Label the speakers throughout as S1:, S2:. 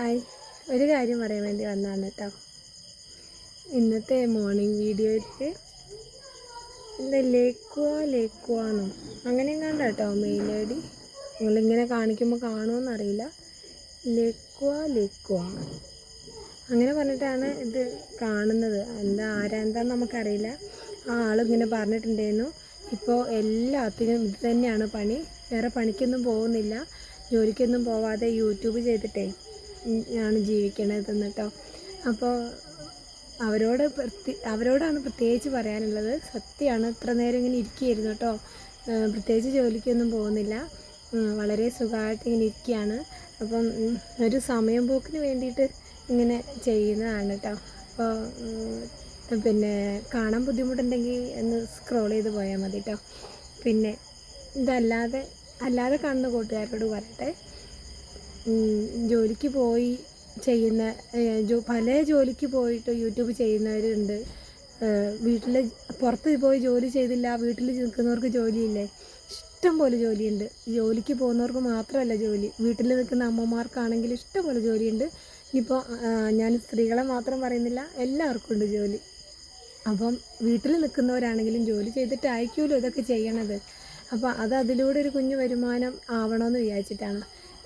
S1: Hi ഒരു കാര്യം പറയാൻ വേണ്ടി വന്നതാണ് കേട്ടോ ഇന്നത്തെ മോർണിംഗ് വീഡിയോയിൽ എന്താ ലേക്കുവാ ലേക്കുവാന്നോ? അങ്ങനെ കണ്ട കേട്ടോ മെയിൽ ഐ ഡി? നിങ്ങളിങ്ങനെ കാണിക്കുമ്പോൾ കാണുമെന്നറിയില്ല ലേക്കുവാ ലേക്കുവാ? അങ്ങനെ പറഞ്ഞിട്ടാണ് ഇത് കാണുന്നത്. എന്താ ആരാന്താന്ന് നമുക്കറിയില്ല. ആ ആളിങ്ങനെ പറഞ്ഞിട്ടുണ്ടായിരുന്നു. ഇപ്പോൾ എല്ലാത്തിനും ഇത് തന്നെയാണ് പണി. വേറെ പണിക്കൊന്നും പോകുന്നില്ല. ജോലിക്കൊന്നും പോവാതെ യൂട്യൂബ് ചെയ്തിട്ടേ. ആണ് ജീവിക്കണതെന്ന് കേട്ടോ അപ്പോൾ അവരോട് അവരോടാണ് പ്രത്യേകിച്ച് പറയാനുള്ളത്. സത്യമാണ്. ഇത്ര നേരം ഇങ്ങനെ ഇരിക്കുകയായിരുന്നു കേട്ടോ. പ്രത്യേകിച്ച് ജോലിക്കൊന്നും പോകുന്നില്ല. വളരെ സുഖമായിട്ട് ഇങ്ങനെ ഇരിക്കുകയാണ്. അപ്പം ഒരു സമയം പോക്കിന് വേണ്ടിയിട്ട് ഇങ്ങനെ ചെയ്യുന്നതാണ് കേട്ടോ. അപ്പോൾ പിന്നെ കാണാൻ ബുദ്ധിമുട്ടുണ്ടെങ്കിൽ ഒന്ന് സ്ക്രോൾ ചെയ്ത് പോയാൽ മതി കേട്ടോ. പിന്നെ ഇതല്ലാതെ അല്ലാതെ കാണുന്ന കൂട്ടുകാരോട് പറയട്ടെ. ജോലിക്ക് പോയി ചെയ്യുന്ന ജോ പല ജോലിക്ക് പോയിട്ട് യൂട്യൂബ് ചെയ്യുന്നവരുണ്ട്. വീട്ടിൽ പുറത്ത് പോയി ജോലി ചെയ്തില്ല വീട്ടിൽ നിൽക്കുന്നവർക്ക് ജോലിയില്ലേ? ഇഷ്ടം പോലെ ജോലിയുണ്ട്. ജോലിക്ക് പോകുന്നവർക്ക് മാത്രമല്ല ജോലി. വീട്ടിൽ നിൽക്കുന്ന അമ്മമാർക്കാണെങ്കിൽ ഇഷ്ടം പോലെ ജോലിയുണ്ട്. ഇനിയിപ്പോൾ ഞാൻ സ്ത്രീകളെ മാത്രം പറയുന്നില്ല എല്ലാവർക്കും ഉണ്ട് ജോലി. അപ്പം വീട്ടിൽ നിൽക്കുന്നവരാണെങ്കിലും ജോലി ചെയ്തിട്ടായിരിക്കുമല്ലോ ഇതൊക്കെ ചെയ്യണത്. അപ്പോൾ അത് അതിലൂടെ ഒരു കുഞ്ഞു വരുമാനം ആവണമെന്ന് വിചാരിച്ചിട്ടാണ്.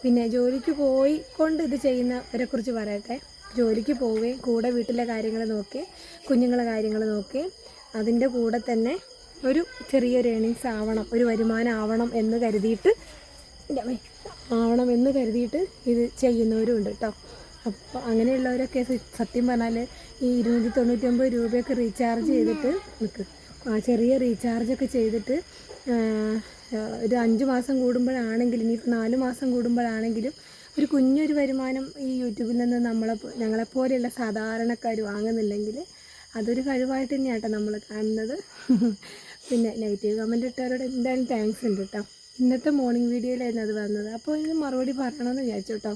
S1: പിന്നെ ജോലിക്ക് പോയി കൊണ്ട് ഇത് ചെയ്യുന്നവരെ കുറിച്ച് പറയട്ടെ. ജോലിക്ക് പോവുകയും കൂടെ വീട്ടിലെ കാര്യങ്ങൾ നോക്കി കുഞ്ഞുങ്ങളെ കാര്യങ്ങൾ നോക്കി അതിന്റെ കൂടെ തന്നെ ഒരു ചെറിയൊരു ഏണിങ്സ് ആവണം ഒരു വരുമാനം ആവണം എന്ന് കരുതിയിട്ട് ആവണം എന്ന് കരുതിയിട്ട് ഇത് ചെയ്യുന്നവരും ഉണ്ട് കേട്ടോ അപ്പോൾ അങ്ങനെയുള്ളവരൊക്കെ സത്യം പറഞ്ഞാൽ ഈ ഇരുന്നൂറ്റി തൊണ്ണൂറ്റൊമ്പത് രൂപയൊക്കെ റീചാർജ് ചെയ്തിട്ട് നിൽക്ക് ചെറിയ റീചാർജൊക്കെ ചെയ്തിട്ട് ഒരു അഞ്ച് മാസം കൂടുമ്പോഴാണെങ്കിലും ഇനി നാല് മാസം കൂടുമ്പോഴാണെങ്കിലും ഒരു കുഞ്ഞൊരു വരുമാനം ഈ യൂട്യൂബിൽ നിന്ന് നമ്മളെ ഞങ്ങളെപ്പോലെയുള്ള സാധാരണക്കാർ വാങ്ങുന്നില്ലെങ്കിൽ അതൊരു കഴിവായിട്ട് തന്നെയാണ് കേട്ടോ നമ്മൾ കാണുന്നത്. പിന്നെ നെഗറ്റീവ് കമന്റ് ഇട്ടവരോട് എന്തായാലും താങ്ക്സ് ഉണ്ട് കേട്ടോ ഇന്നത്തെ മോർണിംഗ് വീഡിയോയിലായിരുന്നു അത് വന്നത്. അപ്പോൾ ഇതിന് മറുപടി പറയണമെന്ന് വിചാരിച്ചു കേട്ടോ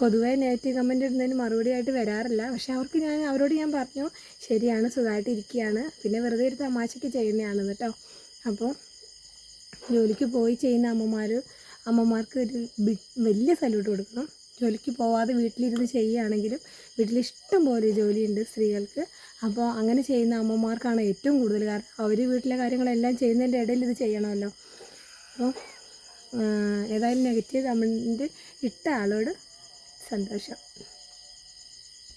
S1: പൊതുവേ നെഗറ്റീവ് കമന്റ് ഇടുന്നതിന് മറുപടി ആയിട്ട് വരാറില്ല. പക്ഷേ അവർക്ക് ഞാൻ അവരോട് ഞാൻ പറഞ്ഞു ശരിയാണ് സുഖമായിട്ട് ഇരിക്കുകയാണ്. പിന്നെ വെറുതെ ഒരു തമാശയ്ക്ക് ചെയ്യുന്നതാണെന്ന് കേട്ടോ അപ്പോൾ ജോലിക്ക് പോയി ചെയ്യുന്ന അമ്മമാർ അമ്മമാർക്ക് ഒരു വലിയ സല്യൂട്ട് കൊടുക്കണം. ജോലിക്ക് പോവാതെ വീട്ടിലിരുന്ന് ചെയ്യുകയാണെങ്കിലും വീട്ടിൽ ഇഷ്ടം പോലെ ജോലിയുണ്ട് സ്ത്രീകൾക്ക്. അപ്പോൾ അങ്ങനെ ചെയ്യുന്ന അമ്മമാർക്കാണ് ഏറ്റവും കൂടുതൽ കാരണം. അവർ വീട്ടിലെ കാര്യങ്ങളെല്ലാം ചെയ്യുന്നതിന്റെ ഇടയിൽ ഇത് ചെയ്യണമല്ലോ. അപ്പോൾ ഏതായാലും നെഗറ്റീവ് കമന്റ് ഇട്ട ആളോട് സന്തോഷം.